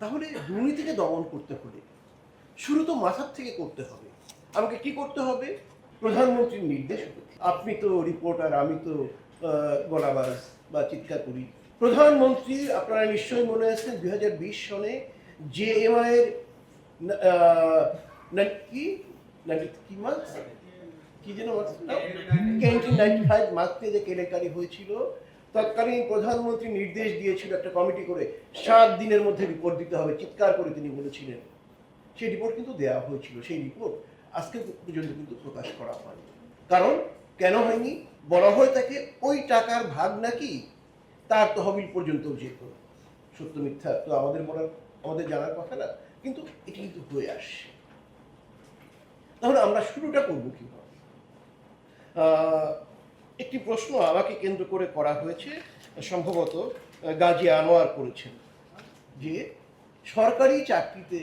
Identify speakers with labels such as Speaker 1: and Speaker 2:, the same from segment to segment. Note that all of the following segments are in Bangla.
Speaker 1: তাহলে দুর্নীতিকে দমন করতে হলে শুরু তো মাথার থেকে করতে হবে। আমাকে কি করতে হবে? প্রধানমন্ত্রীর নির্দেশ আপনি তো রিপোর্টার আমি তো গলাবাজ বা চিৎকার করি প্রধানমন্ত্রী আপনারা নিশ্চয়ই মনে আছে দুই হাজার বিশ সনে এর আহ, না- কি? কি যেন ক্যান্টিন নাইনটি ফাইভ মার্কতে যে কেলেঙ্কারি হয়েছিল তৎকালীন প্রধানমন্ত্রী নির্দেশ দিয়েছিল একটা কমিটি করে সাত দিনের মধ্যে রিপোর্ট দিতে হবে, চিৎকার করে তিনি বলেছিলেন। সেই রিপোর্ট কিন্তু দেওয়া হয়েছিল, সেই রিপোর্ট আজকে পর্যন্ত কিন্তু প্রকাশ করা হয়নি। কারণ কেন হয়নি? বলা হয় তাকে ওই টাকার ভাগ নাকি তার তহবিল পর্যন্ত যেত সত্য মিথ্যা তো আমাদের বলার আমাদের জানার কথা না, কিন্তু এটি কিন্তু হয়ে আসছে। তাহলে আমরা শুরুটা করব কীভাবে? একটি প্রশ্ন আমাকে কেন্দ্র করে করা হয়েছে সম্ভবত গাজী আনোয়ার করেছেন যে সরকারি চাকরিতে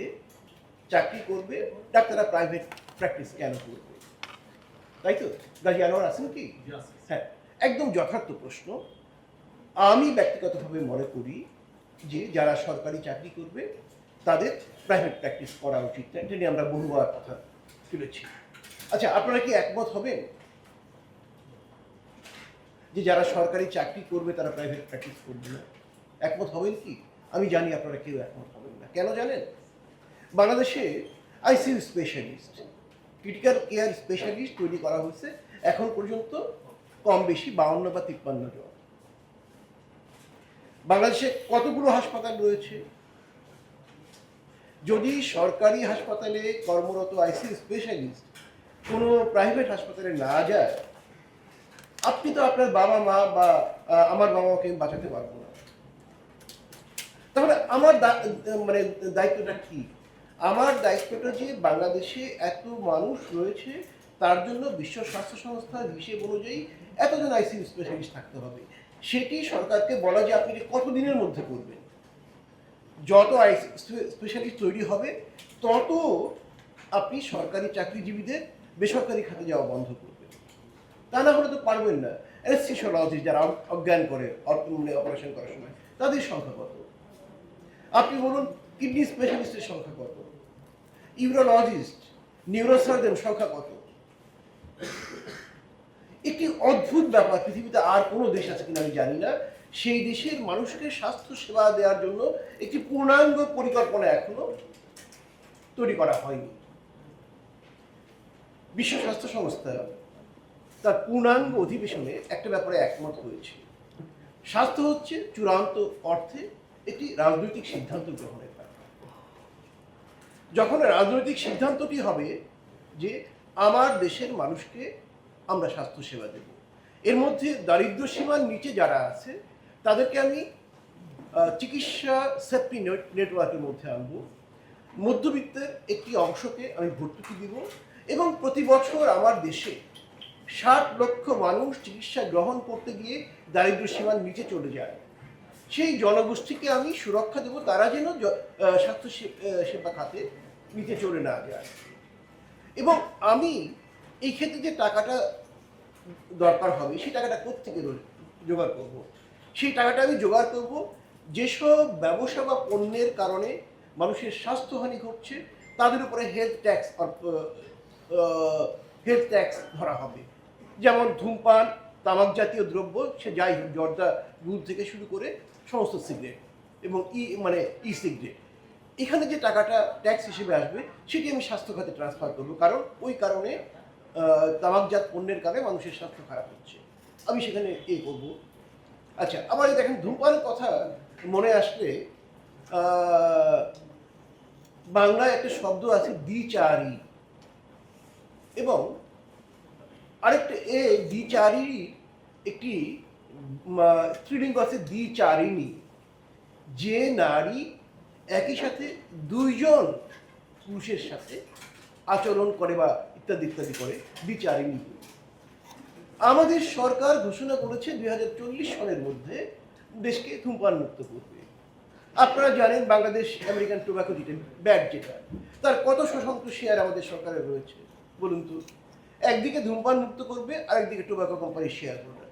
Speaker 1: চাকরি করবে ডাক্তাররা প্রাইভেট প্র্যাকটিস কেন করবে? তাই তো? গাজী আনোয়ার আছেন কি? হ্যাঁ একদম যথার্থ প্রশ্ন। আমি ব্যক্তিগতভাবে মনে করি যে যারা সরকারি চাকরি করবে তাদের প্রাইভেট প্র্যাকটিস করা উচিত। এটা নিয়ে আমরা বহুবার কথা তুলেছি। আচ্ছা আপনারা কি একমত হবেন? যে যারা সরকারি চাকরি করবে তারা প্রাইভেট প্র্যাকটিস করবে না। একমত হবেন কি? আমি জানি আপনারা কেউ একমত হবেন না। কেন জানেন? বাংলাদেশে ICU specialist critical care specialist তৈরি করা হয়েছে এখন পর্যন্ত কম বেশি বাউন্ন বা তিপ্পান্ন জন। বাংলাদেশে কতগুলো হাসপাতাল রয়েছে? যদি সরকারি হাসপাতালে কর্মরত আইসিইউ স্পেশালিস্ট কোনো প্রাইভেট হাসপাতালে না যায় আপনি তো আপনার বাবা, মা বা আমার বাবা বাঁচাতে পারব না। তাহলে আমার দা- মানে দায়িত্বটা কি? আমার দায়িত্বটা যে বাংলাদেশে এত মানুষ রয়েছে, তার জন্য বিশ্ব স্বাস্থ্য সংস্থার হিসেব অনুযায়ী এতজন আইসিইউ স্পেশালিস্ট থাকতে হবে। সেটি সরকারকে বলা যে আপনি কতদিনের মধ্যে করবেন। যত আইসি স্পেশালিস্ট তৈরি হবে, তত আপনি সরকারি চাকরিজীবীদের বেসরকারি খাতে যাওয়া বন্ধ করবেন তা না হলে তো পারবেন না। অ্যানেস্থিসিওলজিস্ট যারা অজ্ঞান করে মানে অপারেশন করার সময়, তাদের সংখ্যা কত? আপনি বলুন কিডনি স্পেশালিস্টের সংখ্যা কত? ইউরোলজিস্ট নিউরোসার্জন সংখ্যা কত? একটি অদ্ভুত ব্যাপার, পৃথিবীতে আর কোনো দেশ আছে কিনা আমি জানি না। সেই দেশের মানুষকে স্বাস্থ্য সেবা দেওয়ার জন্য একটি পূর্ণাঙ্গ পরিকল্পনা এখনও তৈরি করা হয়নি। বিশ্ব স্বাস্থ্য সংস্থা তার পূর্ণাঙ্গ অধিবেশনে একটা ব্যাপারে একমত হয়েছে। স্বাস্থ্য হচ্ছে চূড়ান্ত অর্থে একটি রাজনৈতিক সিদ্ধান্ত গ্রহণের যখন রাজনৈতিক সিদ্ধান্তটি হবে যে আমার দেশের মানুষকে আমরা স্বাস্থ্য সেবা দেব, এর মধ্যে দারিদ্র সীমার নিচে যারা আছে, তাদেরকে আমি চিকিৎসা সেফটি নেটওয়ার্কের মধ্যে আনব। মধ্যবিত্তের একটি অংশকে আমি ভর্তুকি দিব এবং প্রতি বছর আমার দেশে ষাট লক্ষ মানুষ চিকিৎসা গ্রহণ করতে গিয়ে দারিদ্র সীমার নিচে চলে যায়। সেই জনগোষ্ঠীকে আমি সুরক্ষা দেব, তারা যেন স্বাস্থ্য সেবা খাতে নিচে চলে না যায়। এবং আমি এই ক্ষেত্রে যে টাকাটা দরকার হবে, সেই টাকাটা কোথেকে জোগাড় করব? সেই টাকাটা আমি জোগাড় করব যেসব ব্যবসা বা পণ্যের কারণে মানুষের স্বাস্থ্যহানি ঘটছে, তাদের উপরে হেলথ ট্যাক্স হেলথ ট্যাক্স ধরা হবে। যেমন ধূমপান, তামাক জাতীয় দ্রব্য, সে যাই হোক, জর্দা দুধ থেকে শুরু করে সমস্ত সিগারেট এবং ই মানে ই সিগারেট এখানে যে টাকাটা ট্যাক্স হিসেবে আসবে, সেটি আমি স্বাস্থ্য খাতে ট্রান্সফার করব। কারণ ওই কারণে তামাকজাত পণ্যের কারণে মানুষের স্বাস্থ্য খারাপ হচ্ছে। আমি সেখানে এ করব। আচ্ছা আবার দেখেন, ধূমপানের কথা মনে আসলে বাংলায় একটা শব্দ আছে দ্বিচারী। এবং আরেকটা, এ দ্বিচারী একটি স্ত্রীলিঙ্গ আছে দ্বিচারিণী। যে নারী একই সাথে দুইজন পুরুষের সাথে আচরণ করে বা ইত্যাদি ইত্যাদি করে বিচারিণী আমাদের সরকার ঘোষণা করেছে দুই সনের মধ্যে দেশকে ধূমপান মুক্ত করবে। আপনারা জানেন বাংলাদেশ আমেরিকান টোব্যাকো যেটা ব্যাট যেটা, তার কত শতাংশ শেয়ার আমাদের সরকারের রয়েছে, বলুন তো। একদিকে ধূমপান মুক্ত করবে, আরেকদিকে টোব্যাকো কোম্পানির শেয়ার করবে।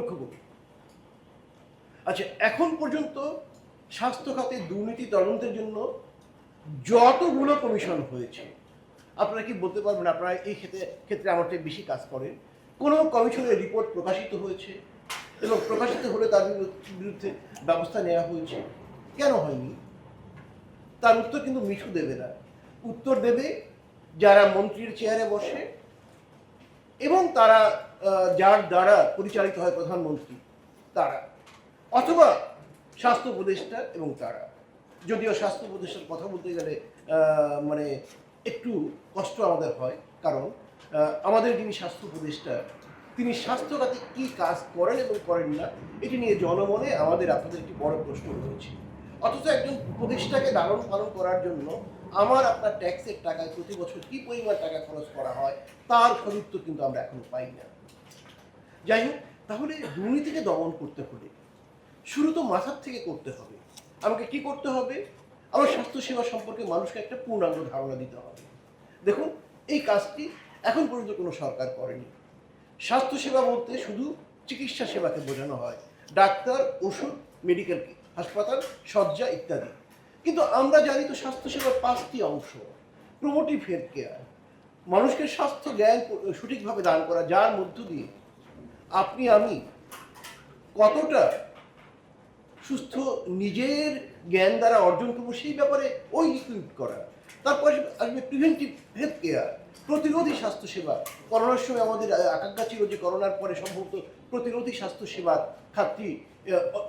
Speaker 1: লক্ষ্য করুন। আচ্ছা এখন পর্যন্ত স্বাস্থ্য খাতে দুর্নীতি তদন্তের জন্য যতগুলো কমিশন হয়েছে, আপনারা কি বলতে পারবেন, আপনারা এই ক্ষেত্রে ক্ষেত্রে আমার বেশি কাজ করেন? কোনো কমিশনের রিপোর্ট প্রকাশিত হয়েছে? এবং প্রকাশিত হলে তার বিরু- বিরুদ্ধে ব্যবস্থা নেওয়া হয়েছে? কেন হয়নি? তার উত্তর কিন্তু মিঠু দেবে না। উত্তর দেবে যারা মন্ত্রীর চেয়ারে বসে এবং তারা যার দ্বারা পরিচালিত হয় প্রধানমন্ত্রী, তারা। অথবা স্বাস্থ্য উপদেষ্টা এবং তারা। যদিও স্বাস্থ্য উপদেষ্টার কথা বলতে গেলে মানে একটু কষ্ট আমাদের হয়, কারণ আমাদের যিনি স্বাস্থ্য উপদেষ্টা, তিনি স্বাস্থ্য খাতে কী কাজ করেন এবং করেন না, এটি নিয়ে জনমনে আমাদের আপনাদের একটি বড় প্রশ্ন রয়েছে। অথচ একজন উপদেষ্টাকে লালন পালন করার জন্য আমার আপনার ট্যাক্সের টাকায় প্রতি বছর কী পরিমাণ টাকা খরচ করা হয়, তার সদুত্তর কিন্তু আমরা এখনও পাই না। যাই হোক, তাহলে দুর্নীতিকে দমন করতে হলে শুরু তো মাথার থেকে করতে হবে। আমাকে কি করতে হবে? আমার স্বাস্থ্যসেবা সম্পর্কে মানুষকে একটা পূর্ণাঙ্গ ধারণা দিতে হবে। দেখুন, এই কাজটি এখন পর্যন্ত কোনো সরকার করেনি। স্বাস্থ্যসেবা বলতে শুধু চিকিৎসা সেবাকে বোঝানো হয়। ডাক্তার, ওষুধ মেডিকেল হাসপাতাল, শয্যা ইত্যাদি। কিন্তু আমরা জানি তো স্বাস্থ্যসেবার পাঁচটি অংশ প্রমোটিভ হেলথ কেয়ার মানুষকে স্বাস্থ্য জ্ঞান সঠিকভাবে দান করা, যার মধ্য দিয়ে আপনি, আমি কতটা সুস্থ নিজের জ্ঞান দ্বারা অর্জন করব সেই ব্যাপারে ওই ইকুইপ করা। তারপরে আসবে প্রিভেন্টিভ হেলথ কেয়ার প্রতিরোধী স্বাস্থ্যসেবা। করোনার সময় আমাদের আকাঙ্ক্ষা ছিল যে করোনার পরে সম্ভবত প্রতিরোধী স্বাস্থ্যসেবার খাতটি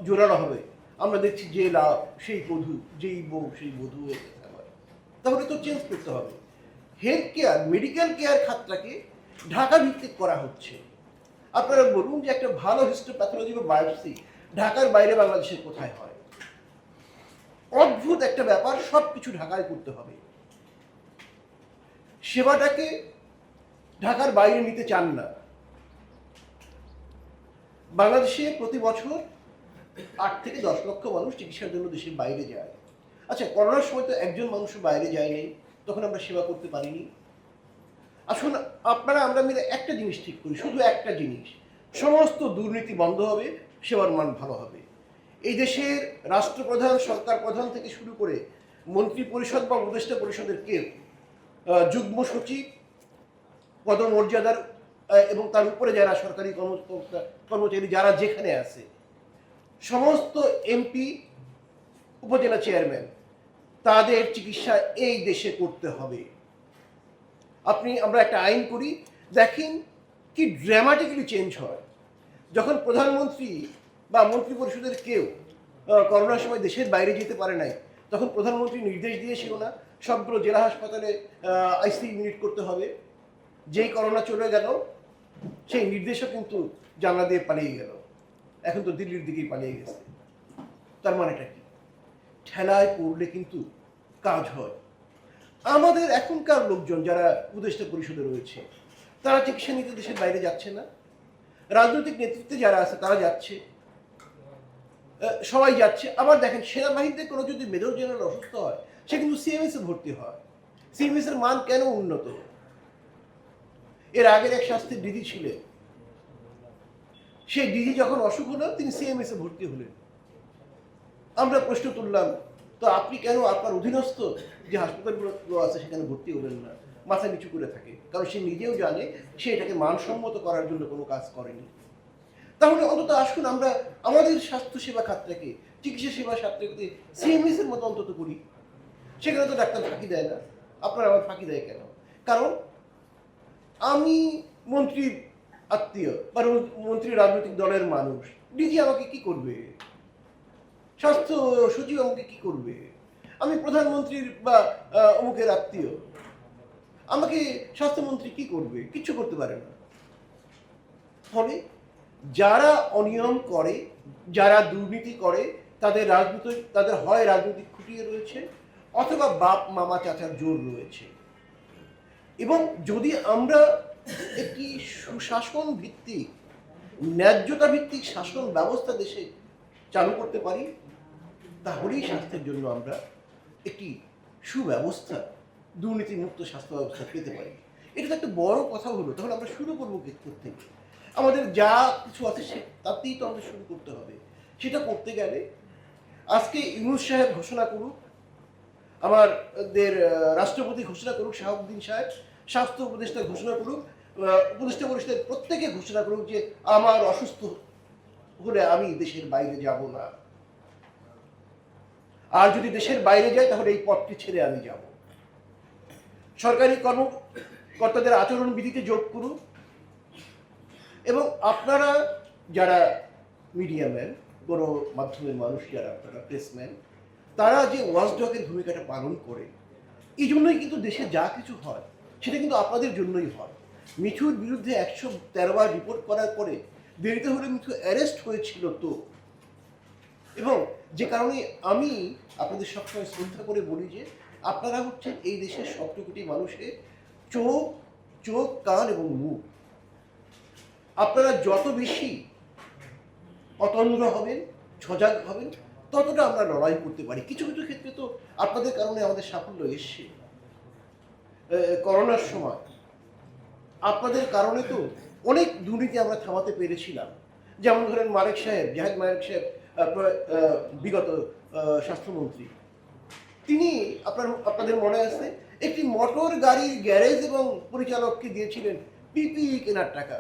Speaker 1: জোরানো হবে। আমরা দেখছি যে লাভ সেই বধূ, যেই বউ, সেই বধূ। তাহলে তো চেঞ্জ করতে হবে। হেলথ কেয়ার মেডিকেল কেয়ার খাতটাকে ঢাকা ভিত্তিক করা হচ্ছে। আপনারা বলুন যে একটা ভালো হিস্টোপ্যাথোলজি বা বায়োপসি ঢাকার বাইরে বাংলাদেশের কোথায় হয়? অদ্ভুত একটা ব্যাপার সব কিছু ঢাকায় করতে হবে। সেবাটাকে ঢাকার বাইরে নিতে চান না। বাংলাদেশে প্রতি বছর আট থেকে দশ লক্ষ মানুষ চিকিৎসার জন্য দেশের বাইরে যায়। আচ্ছা করোনার সময় তো একজন মানুষ বাইরে যায়নি তখন আমরা সেবা করতে পারিনি। আসুন, আপনারা, আমরা মিলে একটা জিনিস ঠিক করি, শুধু একটা জিনিস। সমস্ত দুর্নীতি বন্ধ হবে, সেবার মান ভালো হবে। এই দেশের রাষ্ট্রপ্রধান, সরকার প্রধান থেকে শুরু করে মন্ত্রী পরিষদ বা উপদেষ্টা পরিষদের কেউ যুগ্ম সচিব, পদমর্যাদার এবং তার উপরে যারা সরকারি কর্মকর্তা, কর্মচারী, যারা যেখানে আছে সমস্ত এমপি উপজেলা চেয়ারম্যান তাদের চিকিৎসা এই দেশে করতে হবে। আপনি, আমরা একটা আইন করি, দেখেন কি ড্রামাটিক্যালি চেঞ্জ হয়। যখন প্রধানমন্ত্রী বা মন্ত্রী পরিষদের কেউ করোনার সময় দেশের বাইরে যেতে পারে নাই, তখন প্রধানমন্ত্রী নির্দেশ দিয়েছিল না, সবগুলো জেলা হাসপাতালে আইসি ইউনিট করতে হবে। যেই করোনা চলে গেল, সেই নির্দেশও কিন্তু জানলা দিয়ে পালিয়ে গেল। এখন তো দিল্লির দিকেই পালিয়ে গেছে। তার মানেটা কি? ঠেলায় পড়লে কিন্তু কাজ হয়। আমাদের এখনকার লোকজন যারা উপদেষ্টা পরিষদে রয়েছে, তারা চিকিৎসা নিতে দেশের বাইরে যাচ্ছে না? রাজনৈতিক নেতৃত্বে যারা আছে, তারা যাচ্ছে। সবাই যাচ্ছে। আবার দেখেন, সেনাবাহিনীতে কোনো যদি মেজর জেনারেল অসুস্থ হয়, সে কিন্তু সিএমএস এ ভর্তি হয়। সিএমএস এর মান কেন উন্নত? এর আগের এক স্বাস্থ্যের দিদি ছিলেন। সেই দিদি যখন অসুখ হলো, তিনি সিএমএস এ ভর্তি হলেন। আমরা প্রশ্ন তুললাম, তো আপনি কেন আপনার অধীনস্থ যে হাসপাতালগুলো আছে সেখানে ভর্তি হলেন না? মাথা নিচু করে থাকে। কারণ সে নিজেও জানে, সে এটাকে মানসম্মত করার জন্য কোনো কাজ করেনি। তাহলে অন্তত আসুন আমরা আমাদের স্বাস্থ্যসেবা খাতটাকে, চিকিৎসা সেবা খাতটাকে সিএমএস এর মতো অন্তত করি। সেখানে তো ডাক্তার ফাঁকি দেয় না। আপনার আবার ফাঁকি দেয় কেন? কারণ আমি মন্ত্রীর আত্মীয় বা মন্ত্রী রাজনৈতিক দলের মানুষ, ডিজি আমাকে কি করবে? স্বাস্থ্য সচিব আমাকে কি করবে? আমি প্রধানমন্ত্রীর বা অমুকের আত্মীয়। আমাকে স্বাস্থ্যমন্ত্রী কি করবে? কিচ্ছু করতে পারে না। ফলে যারা অনিয়ম করে, যারা দুর্নীতি করে, তাদের রাজনৈতিক তাদের হয় রাজনৈতিক খুঁটিয়ে রয়েছে, অথবা বাপ, মামা, চাচার জোর রয়েছে। এবং যদি আমরা একটি সুশাসন ভিত্তিক, ন্যায্যতা ভিত্তিক শাসন ব্যবস্থা দেশে চালু করতে পারি, তাহলেই স্বাস্থ্যের জন্য আমরা একটি সুব্যবস্থা, দুর্নীতিমুক্ত স্বাস্থ্য ব্যবস্থা পেতে পারি। এটা তো একটা বড় কথা হলো তখন আমরা শুরু করব কি থেকে? আমাদের যা কিছু আছে সে, তাতেই তো আমাদের শুরু করতে হবে। সেটা করতে গেলে আজকে ইউনুস সাহেব ঘোষণা করুক, আমাদের রাষ্ট্রপতি ঘোষণা করুক, শাহাবুদ্দিন সাহেব, স্বাস্থ্য উপদেষ্টা ঘোষণা করুক উপদেষ্টা পরিষদের প্রত্যেকে ঘোষণা করুক যে আমার অসুস্থ হলে আমি দেশের বাইরে যাব না। আর যদি দেশের বাইরে যাই, তাহলে এই পথটি ছেড়ে আমি যাব। সরকারি কর্মকর্তাদের আচরণ বিধিতে যোগ করুন। এবং আপনারা যারা মিডিয়াম্যান গণমাধ্যমের মানুষ যারা, আপনারা প্রেসম্যান তারা যে ওয়াচডগের ভূমিকাটা পালন করে, এই জন্যই কিন্তু দেশে যা কিছু হয়, সেটা কিন্তু আপনাদের জন্যই হয়। মিঠুর বিরুদ্ধে একশো তেরো বার রিপোর্ট করার পরে দেরিতে হলে মিঠু অ্যারেস্ট হয়েছিল তো। এবং যে কারণে আমি আপনাদের সবসময় শ্রদ্ধা করে বলি যে, আপনারা হচ্ছেন এই দেশের সপ্ত কোটি মানুষের চোখ চোখ, কান এবং মুখ। আপনারা যত বেশি অতন্দ্র হবেন, সজাগ হবেন, ততটা আমরা লড়াই করতে পারি। কিছু কিছু ক্ষেত্রে তো আপনাদের কারণে আমাদের সাফল্য এসছে। করোনার সময় আপনাদের কারণে তো অনেক দুর্নীতি আমরা থামাতে পেরেছিলাম। যেমন ধরেন মারেক সাহেব, জাহেদ মারেক সাহেব বিগত স্বাস্থ্যমন্ত্রী। তিনি আপনার, আপনাদের মনে আছে, একটি মোটর গাড়ির গ্যারেজ এবং পরিচালককে দিয়েছিলেন পিপিই কেনার টাকা।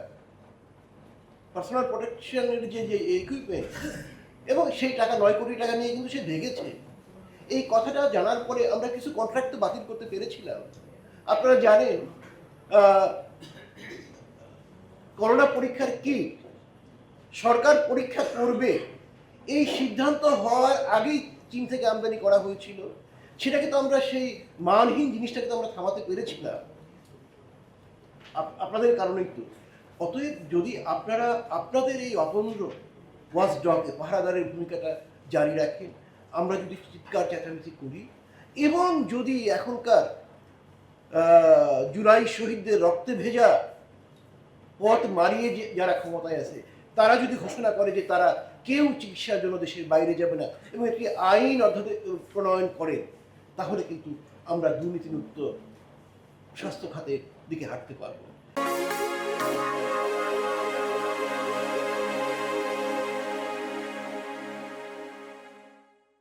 Speaker 1: পার্সোনাল প্রোটেকশনের যে যে ইকুইপমেন্ট এবং সেই টাকা নয় কোটি টাকা নিয়ে কিন্তু সে ভেগেছে। এই কথাটা জানার পরে আমরা কিছু কন্ট্রাক্ট তো বাতিল করতে পেরেছিলাম। আপনারা জানেন করোনা পরীক্ষার কিট সরকার পরীক্ষা করবে? এই সিদ্ধান্ত হওয়ার আগেই চীন থেকে আমদানি করা হয়েছিল। সেটাকে তো আমরা সেই মানহীন জিনিসটাকে তো আমরা থামাতে পেরেছিলাম আপ- আপনাদের কারণেই তো। অতএব যদি আপনারা, আপনাদের এই অপন্দ্র ওয়াচ ডগ পাহারাদারের ভূমিকাটা জারি রাখেন, আমরা যদি চিৎকার চেঁচামেচি করি, এবং যদি এখনকার জুলাই শহীদদের রক্তে ভেজা পথ মারিয়ে যারা ক্ষমতায় আছে, তারা যদি ঘোষণা করে যে তারা কেউ চিকিৎসার জন্য দেশের বাইরে যাবে না এবং একটি আইন অর্থাৎ প্রণয়ন করে তাহলে কিন্তু আমরা দুর্নীতিমুক্ত স্বাস্থ্য খাতের দিকে হাঁটতে পারব।